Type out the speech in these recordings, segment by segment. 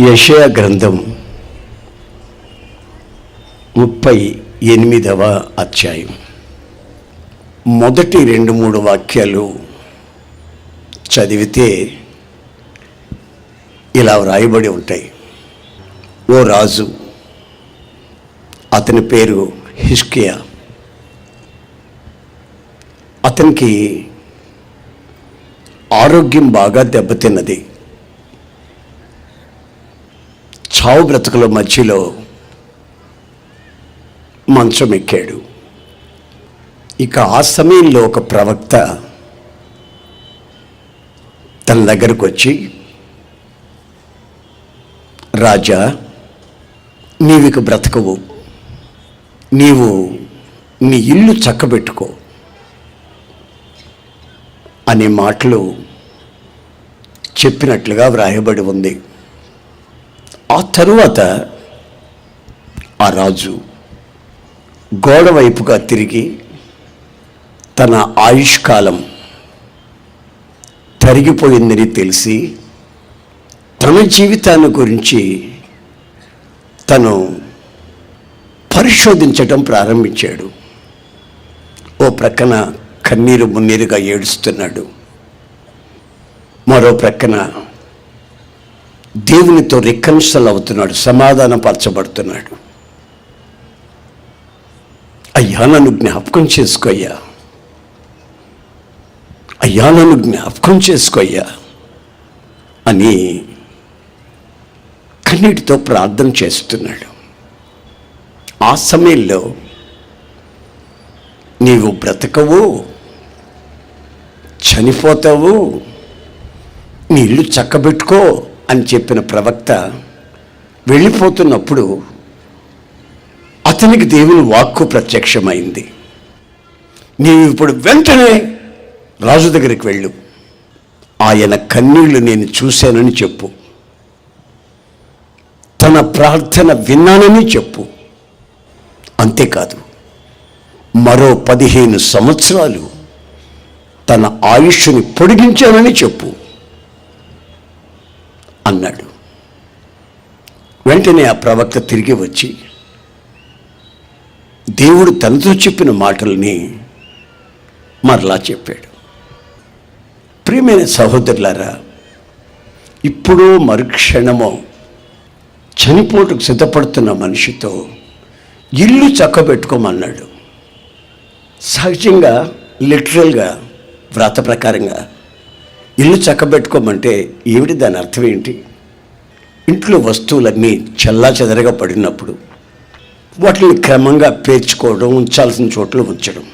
యషయ గ్రంథం ముప్పై ఎనిమిదవ అధ్యాయం. మొదటి రెండు మూడు వాక్యాలు చదివితే ఇలా వ్రాయబడి ఉంటాయి. ఓ రాజు అతని పేరు హిస్కియా అతనికి ఆరోగ్యం బాగా దెబ్బతిన్నది. చావు బ్రతుకుల మధ్యలో మంచం ఎక్కాడు. ఇక ఆ సమయంలో ఒక ప్రవక్త తన దగ్గరకు వచ్చి రాజా నీవిక బ్రతకవు. నీవు నీ ఇల్లు చక్కబెట్టుకో అనే మాటలు చెప్పినట్లుగా వ్రాయబడి ఉంది. ఆ తరువాత ఆ రాజు గోడ వైపుగా తిరిగి తన ఆయుష్కాలం తరిగిపోయిందని తెలిసి తన జీవితాన్ని గురించి తను పరిశోధించటం ప్రారంభించాడు. ఓ ప్రక్కన కన్నీరు మున్నీరుగా ఏడుస్తున్నాడు. మరో ప్రక్కన దేవునితో రికన్సల్ అవుతున్నాడు సమాధాన పరచబడుతున్నాడు అయ్యా నన్ను జ్ఞాపకం చేసుకోయ్యా అయ్యా. నన్ను జ్ఞాపకం చేసుకోయ్యా అని కన్నీటితో ప్రార్థన చేస్తున్నాడు. ఆ సమయంలో నీవు బ్రతకవు చనిపోతావు నీ ఇల్లు చక్కబెట్టుకో అని చెప్పిన ప్రవక్త వెళ్ళిపోతున్నప్పుడు అతనికి దేవుని వాక్కు ప్రత్యక్షమైంది. నీవు ఇప్పుడు వెంటనే రాజు దగ్గరికి వెళ్ళు. ఆయన కన్నీళ్ళు నేను చూశానని చెప్పు. తన ప్రార్థన విన్నానని చెప్పు. అంతేకాదు మరో పదిహేను సంవత్సరాలు తన ఆయుష్ని పొడిగించానని చెప్పు. అన్నాడు. వెంటనే ఆ ప్రవక్త తిరిగి వచ్చి దేవుడు తనతో చెప్పిన మాటల్ని మరలా చెప్పాడు. ప్రియమైన సహోదరులారా ఇప్పుడు మరుక్షణమో చనిపోటుకు సిద్ధపడుతున్న మనిషితో ఇల్లు చక్కబెట్టుకోమన్నాడు. సహజంగా లిటరల్గా వ్రాత ప్రకారంగా ఇల్లు చక్కబెట్టుకోమంటే ఏమిటి దాని అర్థం ఏంటి? ఇంట్లో వస్తువులన్నీ చల్లా చెదరగా పడినప్పుడు వాటిని క్రమంగా పేర్చుకోవడం ఉంచాల్సిన చోట్ల ఉంచడం.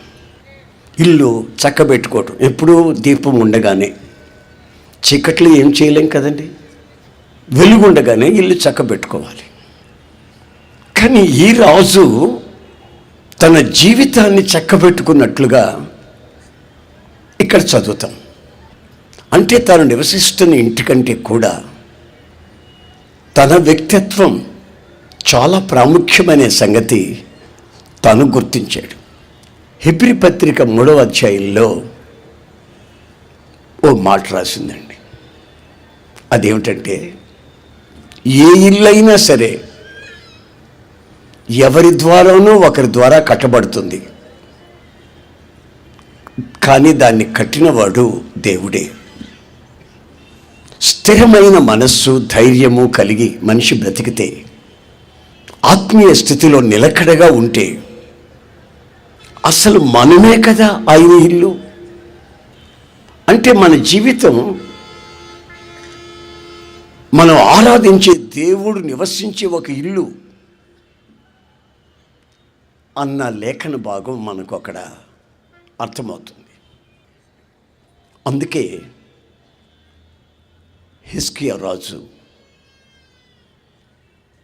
ఇల్లు చక్కబెట్టుకోవడం ఎప్పుడూ దీపం ఉండగానే చీకట్లు ఏం చేయలేం కదండి? వెలుగు ఉండగానే ఇల్లు చక్కబెట్టుకోవాలి. కానీ ఈ రాజు తన జీవితాన్ని చక్కబెట్టుకున్నట్లుగా ఇక్కడ చదువుతాం. అంటే తాను నివసిస్తున్న ఇంటికంటే కూడా తన వ్యక్తిత్వం చాలా ప్రాముఖ్యమనే సంగతి తాను గుర్తించాడు. హిబ్రి పత్రిక మూడవ అధ్యాయంలో ఓ మాట రాసిందండి. అదేమిటంటే ఏ ఇల్లైనా సరే ఎవరి ద్వారానో ఒకరి ద్వారా కట్టబడుతుంది. కానీ దాన్ని కట్టినవాడు దేవుడే. స్థిరమైన మనస్సు ధైర్యము కలిగి మనిషి బ్రతికితే ఆత్మీయ స్థితిలో నిలకడగా ఉంటే అసలు మనమే కదా ఆయన ఇల్లు? అంటే మన జీవితం మనం ఆరాధించే దేవుడు నివసించే ఒక ఇల్లు అన్న లేఖన భాగం మనకు అక్కడ అర్థమవుతుంది. అందుకే హిస్కియా రాజు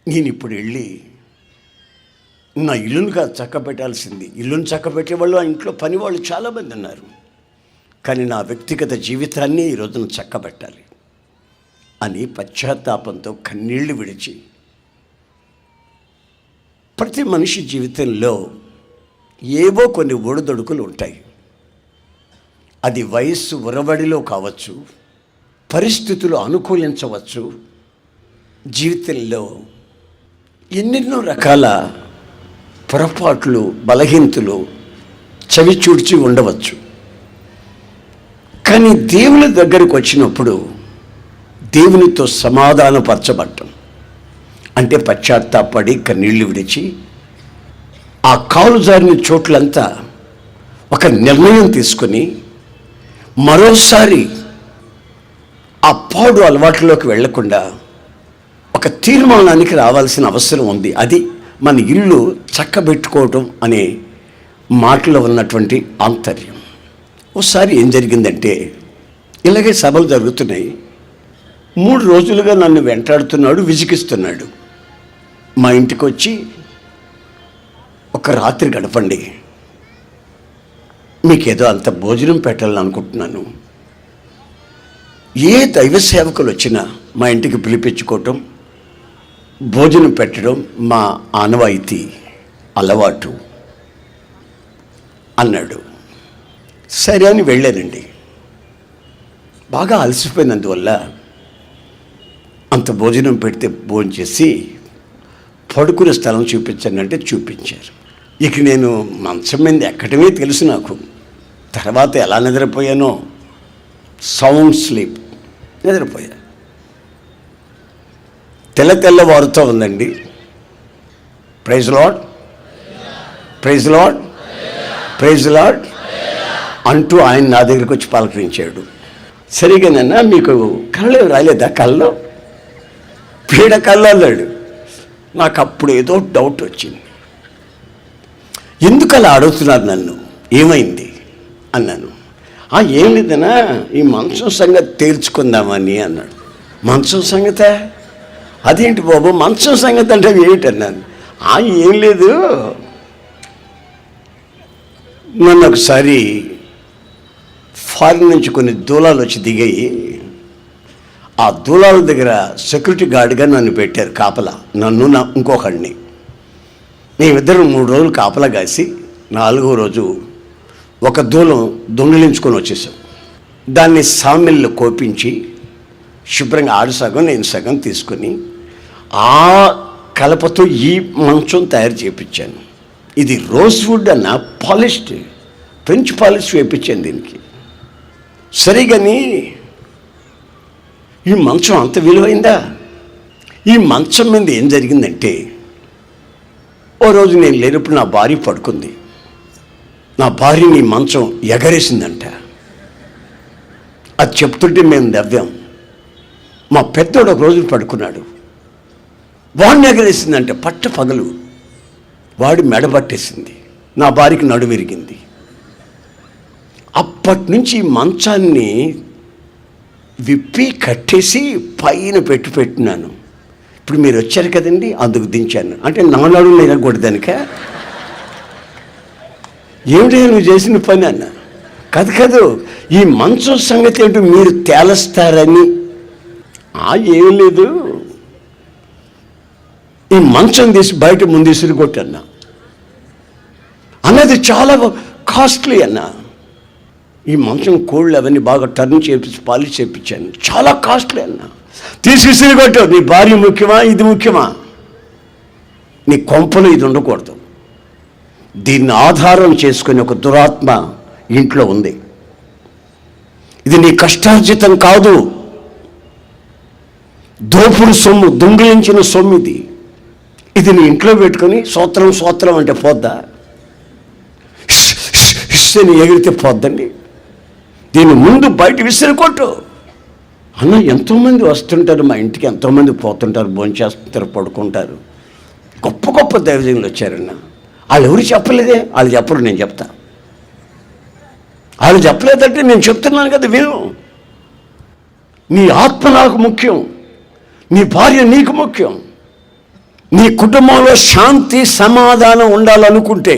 నేను ఇప్పుడు వెళ్ళి నా ఇల్లును కాదు చక్కబెట్టాల్సింది. ఇల్లును చక్కబెట్టే వాళ్ళు ఆ ఇంట్లో పని వాళ్ళు చాలామంది ఉన్నారు. కానీ నా వ్యక్తిగత జీవితాన్ని ఈ రోజున చక్కబెట్టాలి. అని పశ్చాత్తాపంతో కన్నీళ్ళు విడిచి ప్రతి మనిషి జీవితంలో ఏవో కొన్ని ఒడిదొడుకులు ఉంటాయి. అది వయస్సు ఉరవడిలో కావచ్చు పరిస్థితులు అనుకూలించవచ్చు జీవితంలో. ఎన్నెన్నో రకాల పొరపాట్లు బలహీనతలు చవి చూడ్చి ఉండవచ్చు. కానీ దేవుని దగ్గరకు వచ్చినప్పుడు దేవునితో సమాధానపరచబట్టం అంటే పశ్చాత్తాపడి కన్నీళ్ళు విడిచి ఆ కాలు జారిన చోట్లంతా ఒక నిర్ణయం తీసుకొని మరోసారి ఆ పాడు అలవాట్లోకి వెళ్ళకుండా ఒక తీర్మానానికి రావాల్సిన అవసరం ఉంది. అది మన ఇల్లు చక్కబెట్టుకోవటం అనే మాటలో ఉన్నటువంటి ఆంతర్యం. ఒకసారి ఏం జరిగిందంటే ఇలాగే సభలు జరుగుతున్నాయి. మూడు రోజులుగా నన్ను వెంటాడుతున్నాడు విజికిస్తున్నాడు మా ఇంటికి వచ్చి ఒక రాత్రి గడపండి. మీకేదో అంత భోజనం పెట్టాలని అనుకుంటున్నాను ఏ దైవ సేవకులు వచ్చినా మా ఇంటికి పిలిపించుకోవటం భోజనం పెట్టడం మా ఆనవాయితీ అలవాటు అన్నాడు. సరే అని వెళ్ళానండి. బాగా అలసిపోయినందువల్ల అంత భోజనం పెడితే భోజనం చేసి పడుకునే స్థలం చూపించానంటే అంటే చూపించారు. ఇక నేను మంచం మీద ఎక్కడమే తెలుసు నాకు. తర్వాత ఎలా నిద్రపోయానో సౌండ్ స్లీప్. నిద్రపోయా తెల్ల తెల్లవారుతో ఉందండి. Praise lord praise lord praise lord అంటూ ఆయన నా దగ్గరికి వచ్చి పలకరించాడు. సరిగానన్నా మీకు కళ్ళు రాలేదా? కళ్ళు? పీడ కళ్ళు అన్నాడు. నాకు అప్పుడు ఏదో డౌట్ వచ్చింది. ఎందుకు అలా అడుగుతున్నారు నన్ను? ఏమైంది? అన్నాను. "ఆ, ఏం లేదనా ఈ మంచం సంగతి తేల్చుకుందామని అన్నాడు. మంచం సంగతే? అదేంటి బాబు మంచం సంగతి అంటే ఏమిటన్నాను? "ఆ, ఏం లేదు. నన్ను ఒకసారి ఫారిన్ నుంచి కొన్ని దూలాలు వచ్చి దిగాయి. ఆ దూలాల దగ్గర సెక్యూరిటీ గార్డ్గా నన్ను పెట్టారు కాపలా. నన్ను నా ఇంకొకడిని. మేమిద్దరం మూడు రోజులు కాపలా కాసి నాలుగో రోజు ఒక దూలం దొంగిలించుకొని వచ్చేసాం. దాన్ని సామిల్లో కోపించి శుభ్రంగా ఆడు సగం నేను సగం తీసుకొని ఆ కలపతో ఈ మంచం తయారు చేయించాను ఇది రోజ్ వుడ్ అన్న పాలిష్డ్ ఫ్రెంచ్ పాలిష్ వేయించాను దీనికి. సరే ఈ మంచం అంత విలువైందా? ఈ మంచం మీద ఏం జరిగిందంటే ఓ రోజు నేను లేనప్పుడు నా భార్య పడుకుంది. నా భార్యని మంచం ఎగరేసిందంట. అది చెప్తుంటే మేము నవ్వాం. మా పెద్దోడు ఒక రోజు పడుకున్నాడు. వాడిని ఎగరేసిందంటే పట్ట పగలు. వాడి మెడ పట్టేసింది. నా భార్యకి నడు విరిగింది. అప్పటి నుంచి మంచాన్ని విప్పి కట్టేసి పైన పెట్టి పెట్టినాను. ఇప్పుడు మీరు వచ్చారు కదండి అందుకు దించాను. అంటే నా నడుము నిలకూడదనిక ఏమిటో నువ్వు చేసిన పని అన్న? కాదు కాదు. ఈ మంచం సంగతి ఏంటో మీరు తేలస్తారని. ఆ ఏం లేదు. ఈ మంచం తీసి బయట ముందు ఇసురు కొట్టన్నా. అన్నది చాలా కాస్ట్లీ అన్నా. ఈ మంచం కోళ్ళు అవన్నీ బాగా టర్న్ చేపించి పాలిష్ చేపించాను. చాలా కాస్ట్లీ అన్న. తీసి విసిరి కొట్టు నీ భార్య ముఖ్యమా? ఇది ముఖ్యమా? నీ కొంపలు ఇది ఉండకూడదు. దీన్ని ఆధారం చేసుకుని ఒక దురాత్మ ఇంట్లో ఉంది. ఇది నీ కష్టార్జితం కాదు. దోపుడు సొమ్ము దొంగిలించిన సొమ్ము ఇది. ఇది నీ ఇంట్లో పెట్టుకొని సోత్రం సోత్రం అంటే పోద్దా? ష్, ఎగిరితే పోద్దండి. దీని ముందు బయట విసిరికొట్టు. అన్న ఎంతోమంది వస్తుంటారు మా ఇంటికి ఎంతోమంది పోతుంటారు భోంచేస్తుంటారు పడుకుంటారు. గొప్ప గొప్ప దైవజనులు వచ్చారన్నా. వాళ్ళు ఎవరు చెప్పలేదే? వాళ్ళు చెప్పరు నేను చెప్తా. వాళ్ళు చెప్పలేదంటే నేను చెప్తున్నాను కదా విను. నీ ఆత్మ నాకు ముఖ్యం. నీ భార్య నీకు ముఖ్యం. నీ కుటుంబంలో శాంతి సమాధానం ఉండాలనుకుంటే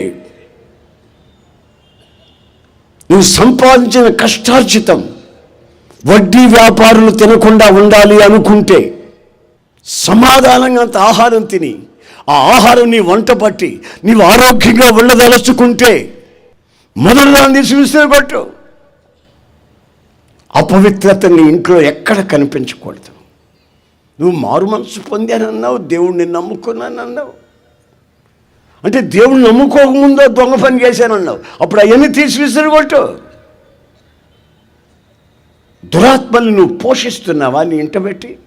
నువ్వు సంపాదించిన కష్టార్జితం వడ్డీ వ్యాపారులు తినకుండా ఉండాలి అనుకుంటే సమాధానంగా అంత ఆహారం తిని ఆ ఆహారం నీ వంట పట్టి నీవు ఆరోగ్యంగా ఉండదలుచుకుంటే మొదలు దాన్ని తీసి విసిరికొట్టు అపవిత్రత నీ ఇంట్లో ఎక్కడ కనిపించకూడదు. నువ్వు మారు మనసు పొందానన్నావు దేవుణ్ణి నమ్ముకున్నానన్నావు. అంటే దేవుణ్ణి నమ్ముకోకముందో దొంగ పని చేశానన్నావు. అప్పుడు అవన్నీ తీసి విసిరగొట్టు దురాత్మల్ని నువ్వు పోషిస్తున్నావా నీ ఇంట పెట్టి?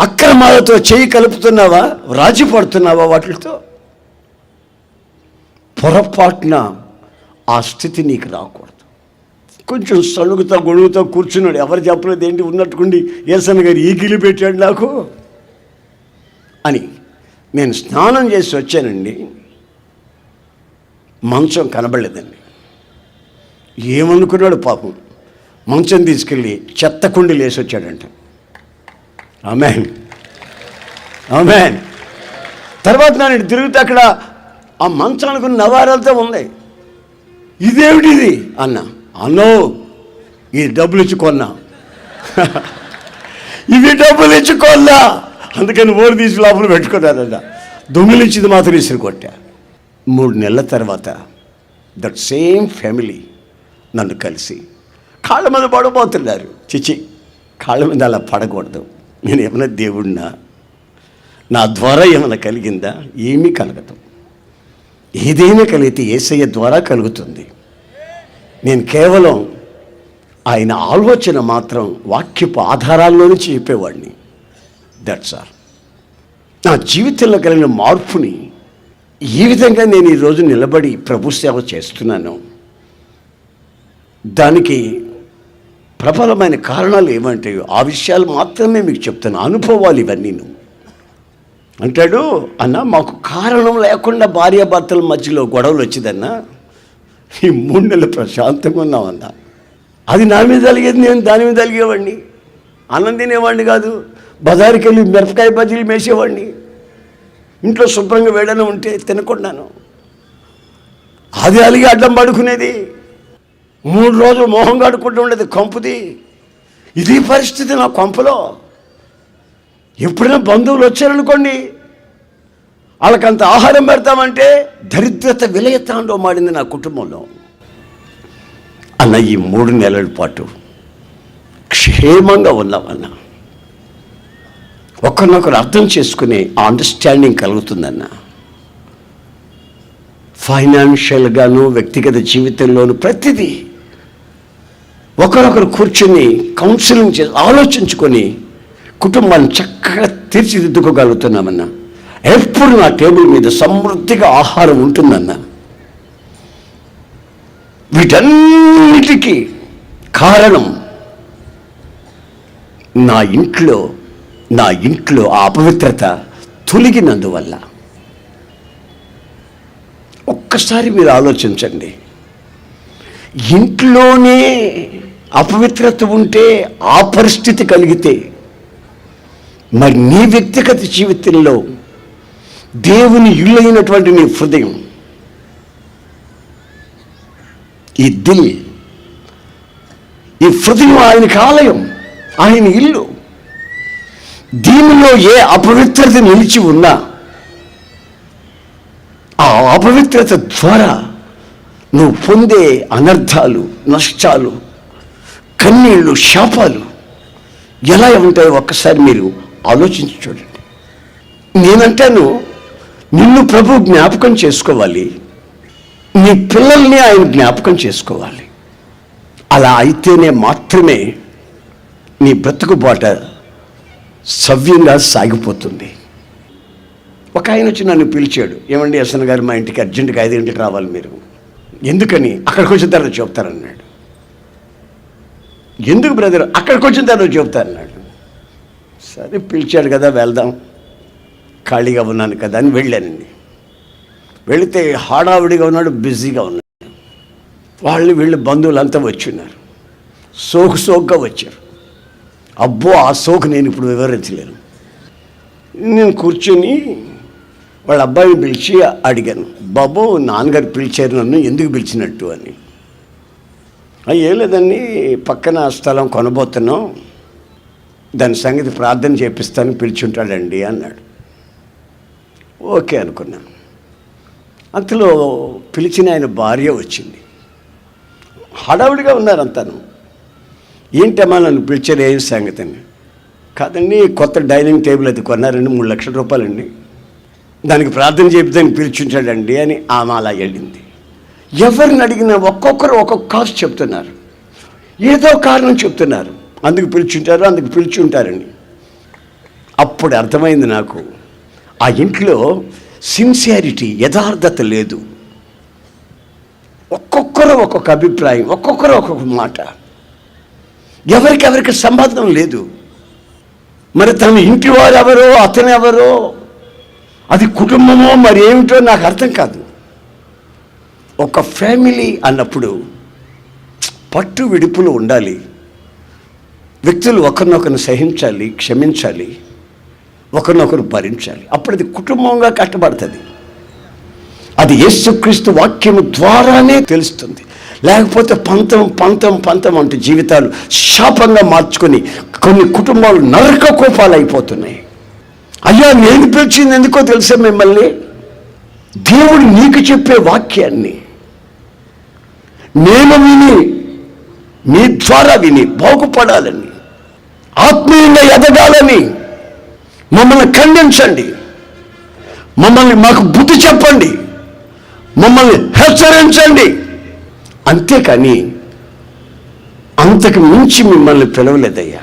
అక్రమాలతో చేయి కలుపుతున్నావా రాజీ పడుతున్నావా వాటితో? పొరపాటున ఆ స్థితి నీకు రాకూడదు. కొంచెం సణుగుతా గొడుగుతా కూర్చున్నాడు. ఎవరు చెప్పలేదు ఏంటి ఉన్నట్టుకుండి ఏసన్న గారు ఈ గిలి పెట్టాడు నాకు అని. నేను స్నానం చేసి వచ్చానండి. మంచం కనబడలేదండి. ఏమనుకున్నాడు పాపం. మంచం తీసుకెళ్ళి చెత్త కుండి లేసి వచ్చాడంట. ఆమెన్. ఆమెన్. తర్వాత నేను తిరుగుతూ అక్కడ ఆ మంచానికి నవారాలతో ఉంది. ఇదేమిటిది అన్న. అన్నో. ఈ డబ్బులు ఇచ్చి కొన్నా. ఇవి డబ్బులు ఇచ్చి కొన్నా. అందుకని ఓడి తీసి లోపల పెట్టుకున్నారన్న దొంగిలించింది మాత్రం ఇసురు కొట్టా. మూడు నెలల తర్వాత దట్ సేమ్ ఫ్యామిలీ నన్ను కలిసి కాళ్ళ మీద పడబోతున్నారు చిచి కాళ్ళ మీద అలా పడకూడదు. నేను ఏమైనా దేవుడినా? నా ద్వారా ఏమైనా కలిగిందా? ఏమీ కలగదు. ఏదైనా కలిగితే ఏసయ్య ద్వారా కలుగుతుంది. నేను కేవలం ఆయన ఆలోచన మాత్రం వాక్యపు ఆధారాల్లోనే చెప్పేవాడిని. దట్స్ ఆర్ నా జీవితంలో కలిగిన మార్పుని ఈ విధంగా నేను ఈరోజు నిలబడి ప్రభు సేవ చేస్తున్నాను. దానికి ప్రబలమైన కారణాలు ఏమంటే ఆ విషయాలు మాత్రమే మీకు చెప్తాను. అనుభవాలు ఇవన్నీ నువ్వు అంటాడు అన్న మాకు కారణం లేకుండా భార్యాభర్తల మధ్యలో గొడవలు వచ్చిందన్నా. ఈ మూడు నెలలు ప్రశాంతంగా ఉన్నామన్నా అది నా మీద కలిగేది నేను దాని మీద కలిగేవాడిని అన్నం తినేవాడిని కాదు బజారుకి వెళ్ళి మిరపకాయ బజ్జీలు మేసేవాడిని. ఇంట్లో శుభ్రంగా వేడన ఉంటే తినకుండాను. అది అలిగి అడ్డం పడుకునేది. మూడు రోజులు మొహం కడుక్కుంటూ ఉండేది కంపుది. ఇది పరిస్థితి నా కొంపలో. ఎప్పుడైనా బంధువులు వచ్చారనుకోండి వాళ్ళకంత ఆహారం పెడతామంటే దరిద్రత విలయతాండో మాడింది నా కుటుంబంలో. అన్న ఈ మూడు నెలల పాటు క్షేమంగా ఉన్నామన్న ఒకరినొకరు అర్థం చేసుకునే ఆ అండర్స్టాండింగ్ కలుగుతుందన్న ఫైనాన్షియల్గాను వ్యక్తిగత జీవితంలోను ప్రతిదీ ఒకరొకరు కూర్చుని కౌన్సిలింగ్ చేసి ఆలోచించుకొని కుటుంబాన్ని చక్కగా తీర్చిదిద్దుకోగలుగుతున్నామన్నా. ఎప్పుడు నా టేబుల్ మీద సమృద్ధిగా ఆహారం ఉంటుందన్నా. వీటన్నిటికీ కారణం నా ఇంట్లో నా ఇంట్లో ఆ అపవిత్రత తొలగినందువల్ల. ఒక్కసారి మీరు ఆలోచించండి. ఇంట్లోనే అపవిత్రత ఉంటే ఆ పరిస్థితి కలిగితే మరి నీ వ్యక్తిగత జీవితంలో దేవుని ఇల్లు అయినటువంటి నీ హృదయం ఈ దిల్ ఈ హృదయం ఆయనకి ఆలయం ఆయన ఇల్లు. దీనిలో ఏ అపవిత్రత నిలిచి ఉన్నా ఆ అపవిత్రత ద్వారా నువ్వు పొందే అనర్థాలు నష్టాలు కన్నీళ్ళు శాపాలు ఎలా ఉంటాయో ఒక్కసారి మీరు ఆలోచించి చూడండి. నేనంటాను నిన్ను ప్రభు జ్ఞాపకం చేసుకోవాలి. నీ పిల్లల్ని ఆయన జ్ఞాపకం చేసుకోవాలి. అలా అయితేనే మాత్రమే నీ బ్రతుకు బాట సవ్యంగా సాగిపోతుంది. ఒక ఆయన వచ్చి నన్ను పిలిచాడు ఏమండి ఎస్ఎన్ గారు మా ఇంటికి అర్జెంటుగా ఐదింటికి రావాలి మీరు. ఎందుకని? అక్కడికి వచ్చిన తర్వాత చెప్తారన్నాడు. ఎందుకు బ్రదర్? అక్కడికి వచ్చిన తర్వాత చెప్తారన్నాడు సరే పిలిచాడు కదా వెళ్దాం. ఖాళీగా ఉన్నాను కదా అని వెళ్ళానండి. వెళితే హడావిడిగా ఉన్నాడు బిజీగా ఉన్నాడు. వాళ్ళు వీళ్ళు బంధువులంతా వచ్చి ఉన్నారు. సోకు సోకుగా వచ్చారు. అబ్బో ఆ సోకు నేను ఇప్పుడు వివరించలేను. నేను కూర్చొని వాళ్ళ అబ్బాయిని పిలిచి అడిగాను. బాబు నాన్నగారు పిలిచారు నన్ను ఎందుకు పిలిచినట్టు? అని. ఏం లేదండి పక్కన స్థలం కొనబోతున్నాం. దాని సంగతి ప్రార్థన చేపిస్తాను పిలిచుంటాడండి అన్నాడు. ఓకే అనుకున్నాను అంతలో పిలిచిన ఆయన భార్య వచ్చింది. హడావుడిగా ఉన్నారు అంతాను ఏంటమ్మా నన్ను పిలిచారు ఏం సంగతి అండి కాదండి కొత్త డైనింగ్ టేబుల్ అది కొన్నారండి మూడు లక్షల రూపాయలండి. దానికి ప్రార్థన చేపిదానికి పిలిచుంటాడండి అని ఆమె అలా వెళ్ళింది. ఎవరిని అడిగినా ఒక్కొక్కరు ఒక్కొక్క కాస్ట్ చెప్తున్నారు. ఏదో కారణం చెప్తున్నారు. అందుకు పిలుచుంటారు అందుకు పిలిచుంటారండి అప్పుడు అర్థమైంది నాకు ఆ ఇంట్లో సిన్సియారిటీ యథార్థత లేదు. ఒక్కొక్కరు ఒక్కొక్క అభిప్రాయం ఒక్కొక్కరు ఒక్కొక్క మాట. ఎవరికెవరికి సంబంధం లేదు. మరి తన ఇంటి వారు ఎవరో అతను ఎవరో అది కుటుంబమో మరి ఏమిటో నాకు అర్థం కాదు. ఒక ఫ్యామిలీ అన్నప్పుడు పట్టు విడుపులు ఉండాలి. వ్యక్తులు ఒకరినొకరిని సహించాలి క్షమించాలి ఒకరినొకరు భరించాలి. అప్పుడు అది కుటుంబంగా కట్టబడుతుంది. అది యేసుక్రీస్తు వాక్యము ద్వారానే తెలుస్తుంది. లేకపోతే పంతం పంతం పంతం అంటూ జీవితాలు శాపంగా మార్చుకొని కొన్ని కుటుంబాలు నరక కోపాలు అయిపోతున్నాయి అయ్యా నేను పిలిచింది ఎందుకో తెలుసా మిమ్మల్ని? దేవుడు నీకు చెప్పే వాక్యాన్ని నేను విని మీ ద్వారా విని బాగుపడాలని ఆత్మీయంగా ఎదగాలని మమ్మల్ని ఖండించండి. మమ్మల్ని మాకు బుద్ధి చెప్పండి. మమ్మల్ని హెచ్చరించండి. అంతేకాని అంతకు మించి మిమ్మల్ని పిలవలేదయ్యా.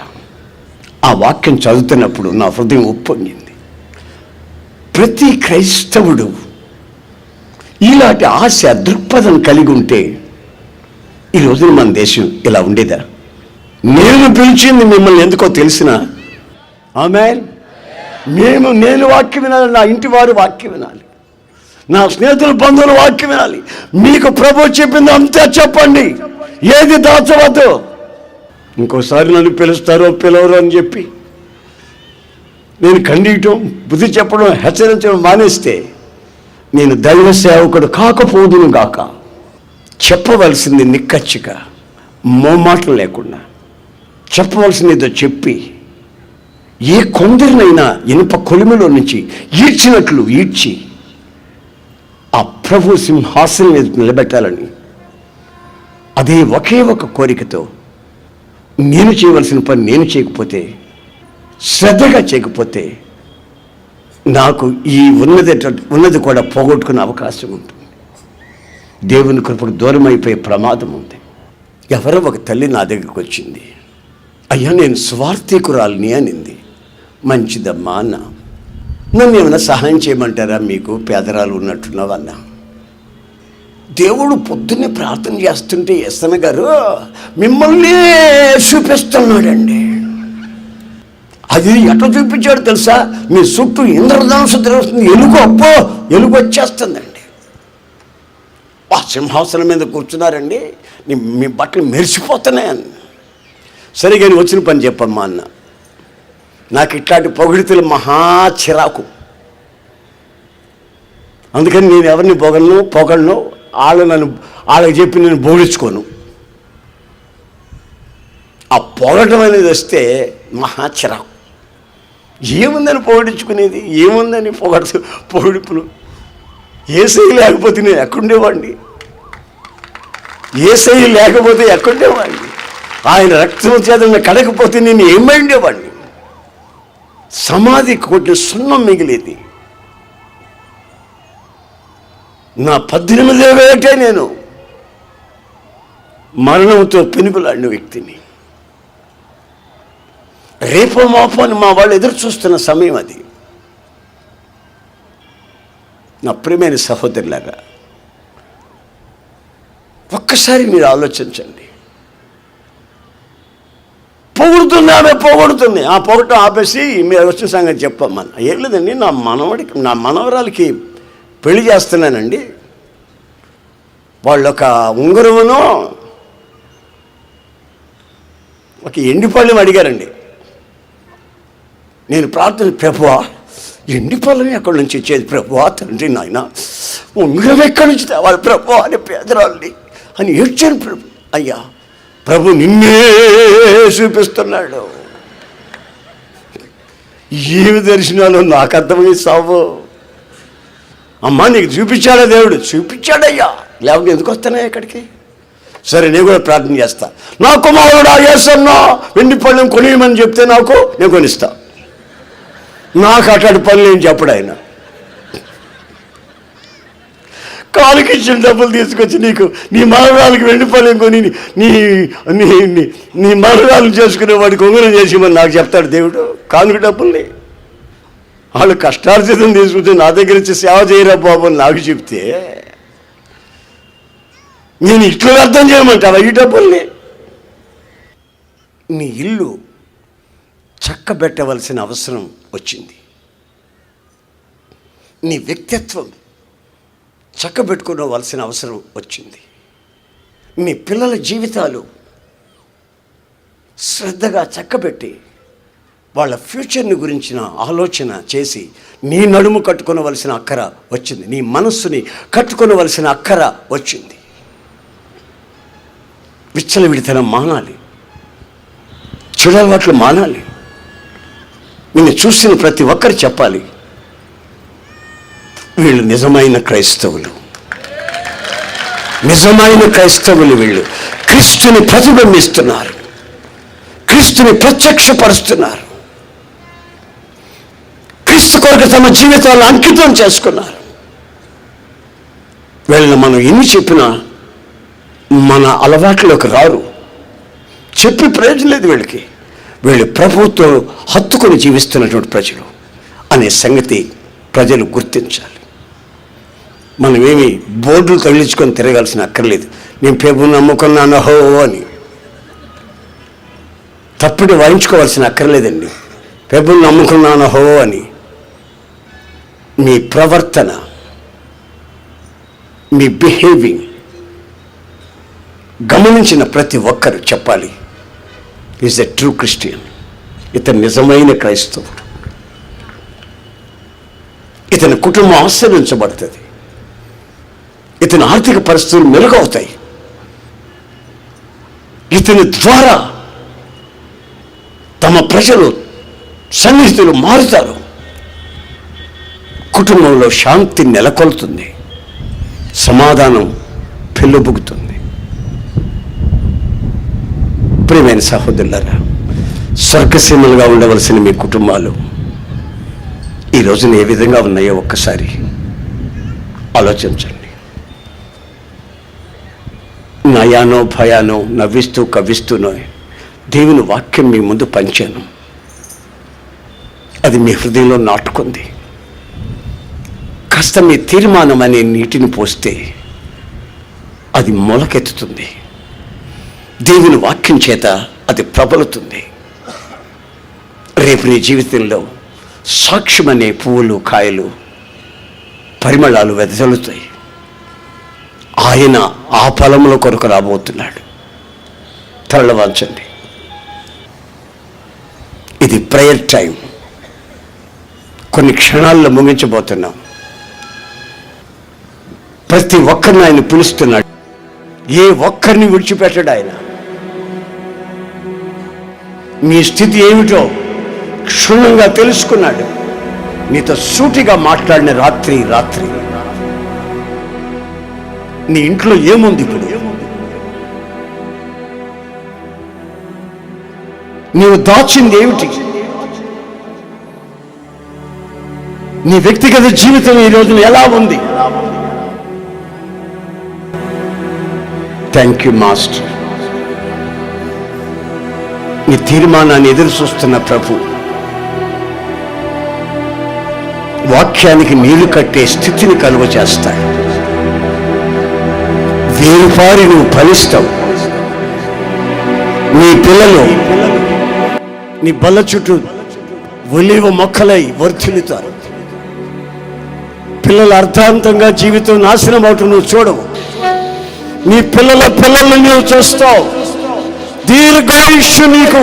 ఆ వాక్యం చదువుతున్నప్పుడు నా హృదయం ఉప్పొంగింది. ప్రతి క్రైస్తవుడు ఇలాంటి ఆశ దృక్పథం కలిగి ఉంటే ఈ రోజున మన దేశం ఇలా ఉండేదా? నేను పిలిచింది మిమ్మల్ని ఎందుకో తెలిసిన? ఆమె మేము నేను వాక్యం వినాలి నా ఇంటి వారు వాక్యం వినాలి. నా స్నేహితుల బంధువులు వాక్యం వినాలి. మీకు ప్రభు చెప్పింది అంతే చెప్పండి. ఏది దాచవద్దు. ఇంకోసారి నన్ను పిలుస్తారో పిలవరు అని చెప్పి నేను ఖండించడం బుద్ధి చెప్పడం హెచ్చరించడం మానేస్తే నేను దైవ సేవకుడు కాకపోదును గాక. చెప్పవలసింది నిక్కచ్చిగా మోమాటం లేకుండా. చెప్పవలసింది ఏదో చెప్పి ఏ కొందరినైనా ఇనుప కొలిమిలో నుంచి ఈడ్చినట్లు ఈడ్చి ఆ ప్రభు సింహాసనం మీద నిలబెట్టాలని. అదే ఒకే ఒక కోరికతో నేను చేయవలసిన పని నేను చేయకపోతే శ్రద్ధగా చేయకపోతే నాకు ఈ ఉన్నది ఉన్నది కూడా పోగొట్టుకునే అవకాశం ఉంటుంది దేవుని కృపకు దూరం అయిపోయే ప్రమాదం ఉంది. ఎవరో ఒక తల్లి నా దగ్గరికి వచ్చింది. అయ్యా నేను స్వార్థికురాలిని అనింది. మంచిదమ్మా అన్న. నన్ను ఏమైనా సహాయం చేయమంటారా మీకు? పేదరాలు ఉన్నట్టున్నావన్నా దేవుడు పొద్దున్నే ప్రార్థన చేస్తుంటే ఎస్సన గారు మిమ్మల్ని చూపిస్తున్నాడండి. అది ఎట్లా చూపించాడు తెలుసా? మీ చుట్టూ ఇంద్రధనుసు తెలుస్తుంది ఎలుగు అప్పో ఎలుగు వచ్చేస్తుందండి ఆ సింహాసనం మీద కూర్చున్నారండి. నీ- మీ బట్టలు మెరిసిపోతున్నాయని. సరే కానీ వచ్చిన పని చెప్పమ్మా అన్న. నాకు ఇట్లాంటి పొగిడితలు మహా చిరాకు. అందుకని నేను ఎవరిని పొగలను పొగలను వాళ్ళు నన్ను వాళ్ళకి చెప్పి నేను బోడించుకోను ఆ పొగడం అనేది వస్తే మహా చిరాకు. ఏముందని పొగిడించుకునేది? ఏముందని పొగడు పొగిడిపులు? ఏసీ లేకపోతే నేను ఎక్కడుండేవాడిని? ఏసై లేకపోతే ఎక్కడుండేవాడిని ఆయన రక్తం చేత కడకపోతే నేను ఏమై ఉండేవాడిని సమాధి కొట్టిన సున్నం మిగిలేది. నా పద్దెనిమిది వేటే నేను. మరణంతో పెనుగులాడిన వ్యక్తిని. రేపో మాపో అని మా వాళ్ళు ఎదురు చూస్తున్న సమయం అది. నా ప్రియమైన సహోదరులాగా ఒక్కసారి మీరు ఆలోచించండి. పొగుడుతుంది ఆమె పొగుడుతుంది. ఆ పొగటం ఆపేసి మీరు వచ్చిన సంగతి చెప్పమ్మన్న ఏం లేదండి నా మనవడికి నా మనవరాలకి పెళ్ళి చేస్తున్నానండి. వాళ్ళు ఒక ఉంగరమును ఒక ఎండిపళ్ళెం అడిగారండి. నేను ప్రార్థన ప్రభువా ఎండిపళ్ళం ఎక్కడి నుంచి ఇచ్చేది? ప్రభువా తండ్రి నాయన ఉంగరం ఎక్కడి నుంచి తేవాలి? ప్రభువా అని పేదరాళ్ళని అని ఏడ్చాను ప్రభు. అయ్యా ప్రభు నిన్నే చూపిస్తున్నాడు. ఏమి దర్శనాలు నాకు అర్థమై సావు అమ్మా నీకు చూపించాడా దేవుడు? చూపించాడయ్యా. లేకపోతే ఎందుకు వస్తున్నాయి ఇక్కడికి? సరే నేను కూడా ప్రార్థన చేస్తా. నా కుమారుడు ఏసన్నా వెండి పళ్ళెం కొనియమని చెప్తే నాకు నేను కొనిస్తా. నాకు అట్లాంటి పనులు ఏం చెప్పడు ఆయన కాలుకి ఇచ్చిన డబ్బులు తీసుకొచ్చి నీకు నీ మరణాలకు వెండి పళ్ళెం కొని నీ నీ నీ- నీ మరణాలు చేసుకునే వాడికి ఉంగరం చేసేమని నాకు చెప్తాడు దేవుడు. కానుక డబ్బుల్ని. వాళ్ళు కష్టార్జితం తీసుకుంటే నా దగ్గర నుంచి సేవ చేయరా బాబు అని నాకు చెప్తే నేను ఇట్లా అర్థం చేయమంటావా ఈ డబ్బుల్ని? నీ ఇల్లు చక్కబెట్టవలసిన అవసరం వచ్చింది. నీ వ్యక్తిత్వం చక్కబెట్టుకోవలసిన అవసరం వచ్చింది. మీ పిల్లల జీవితాలు శ్రద్ధగా చక్కబెట్టి వాళ్ళ ఫ్యూచర్ని గురించిన ఆలోచన చేసి నీ నడుము కట్టుకునవలసిన అక్కర వచ్చింది. నీ మనస్సుని కట్టుకునవలసిన అక్కర వచ్చింది. విచ్చలవిడితనం మానాలి. చెడలవాట్లు మానాలి. నిన్ను చూసిన ప్రతి ఒక్కరు చెప్పాలి. వీళ్ళు నిజమైన క్రైస్తవులు. నిజమైన క్రైస్తవులు వీళ్ళు. క్రీస్తుని ప్రతిబింబిస్తున్నారు. క్రీస్తుని ప్రత్యక్షపరుస్తున్నారు. క్రీస్తు కొరకు తమ జీవితాలను అంకితం చేసుకున్నారు. వీళ్ళని మనం ఎన్ని చెప్పినా మన అలవాట్లోకి రారు. చెప్పి ప్రయోజనం లేదు వీళ్ళకి. వీళ్ళు ప్రభుత్వం హత్తుకొని జీవిస్తున్నటువంటి ప్రజలు అనే సంగతి ప్రజలు గుర్తించాలి. మనమేమి బోర్డులు తగిలించుకొని తిరగాల్సిన అక్కర్లేదు. నేను పేపు నమ్ముకున్నాను హో అని. తప్పుడు వాయించుకోవాల్సిన అక్కర్లేదండి. పెబ్బులు నమ్ముకున్నాను హో అని. మీ ప్రవర్తన మీ బిహేవింగ్ గమనించిన ప్రతి ఒక్కరు చెప్పాలి. Is a true Christian. ఇతను నిజమైన క్రైస్తవుడు. ఇతని కుటుంబం ఆశ్రయించబడుతుంది. ఇతని ఆర్థిక పరిస్థితులు మెరుగవుతాయి. ఇతని ద్వారా తమ ప్రజలు సన్నిహితులు మారుతారు. కుటుంబంలో శాంతి నెలకొల్తుంది. సమాధానం పెళ్ళుబుగుతుంది. ప్రియమైన సహోదరులారా స్వర్గసీమలుగా ఉండవలసిన మీ కుటుంబాలు ఈ రోజున ఏ విధంగా ఉన్నాయో ఒక్కసారి ఆలోచించండి. నయానో భయానో నవ్విస్తూ కవ్విస్తూనో దేవుని వాక్యం మీ ముందు పంచాను. అది మీ హృదయంలో నాటుకుంది. కాస్త మీ తీర్మానం అనే నీటిని పోస్తే అది మొలకెత్తుతుంది. దేవుని వాక్యం చేత అది ప్రబలుతుంది. రేపు నీ జీవితంలో సాక్ష్యం అనే పువ్వులు కాయలు పరిమళాలు వెదజల్లుతాయి. ఆయన ఆ ఫలముల కొరకు రాబోతున్నాడు. తరలవంచండి ఇది ప్రేయర్ టైం కొన్ని క్షణాల్లో ముగించబోతున్నాం. ప్రతి ఒక్కరిని ఆయన పిలుస్తున్నాడు. ఏ ఒక్కరిని విడిచిపెట్టాడు ఆయన. మీ స్థితి ఏమిటో క్షుణ్ణంగా తెలుసుకున్నాడు. నీతో సూటిగా మాట్లాడిన రాత్రి రాత్రి. నీ ఇంట్లో ఏముంది ఇప్పుడు? నీవు దాచింది ఏమిటి? నీ వ్యక్తిగత జీవితం ఈ రోజున ఎలా ఉంది? థ్యాంక్ యూ మాస్టర్ నీ తీర్మానాన్ని ఎదురు చూస్తున్న ప్రభు వాక్యానికి నీళ్ళు కట్టే స్థితిని కలుగ చేస్తాడు వేరుపారి నువ్వు ఫలిస్తావు నీ పిల్లలు నీ బల్ల చుట్టూ ఒలివ మొక్కలై వర్ధిల్లుతారు. పిల్లలు అర్థాంతంగా జీవితం నాశనం అవుతూ నువ్వు చూడవు. నీ పిల్లల పిల్లల్ని నువ్వు చూస్తావు. దీర్ఘాయుష్యు నీకు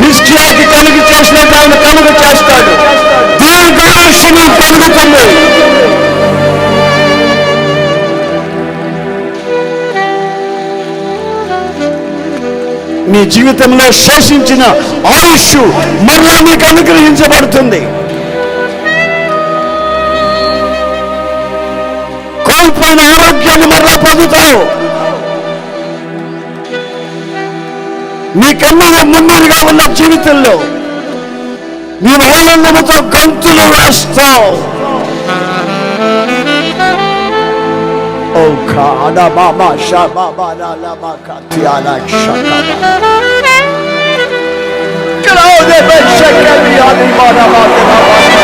హిస్టియాకి కలుగు చేసినట్టు ఆయన కలుగు చేస్తాడు. దీర్ఘాయుష్యు నీకు కలుగుతుంది. నీ జీవితంలో శేషించిన ఆయుష్ మరలా నీకు అనుగ్రహించబడుతుంది. కోల్పోయిన ఆరోగ్యాన్ని మరలా పొందుతావు. నీకన్నా ముందుగా ఉన్న జీవితంలో మీ ఆనందముతో గొంతులు వేస్తావు. Claude Benshekeli Ali Bada Bada Bada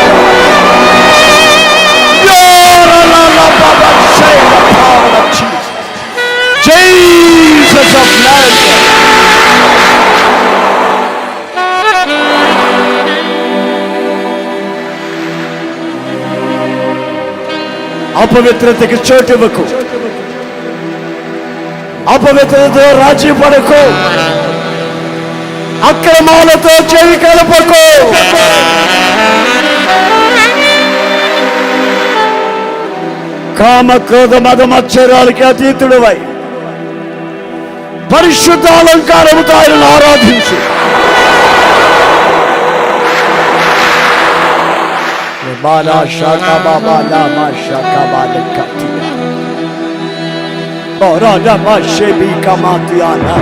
Yora la la Baba say the power of Jesus Jesus of Nazareth అపవిత్రతకి చోటు ఇవ్వకు అపవిత్రతో రాజీ పడకు. అక్రమాలతో చెవి కలపకు. కామ క్రోధ మద మత్సరాలకి అతీతుడివై. పరిశుద్ధ అలంకారముతో ఆయనను ఆరాధించు. బాలా శాఖ బాబా లామా శాఖ బాల bara ramma shebi kamatiana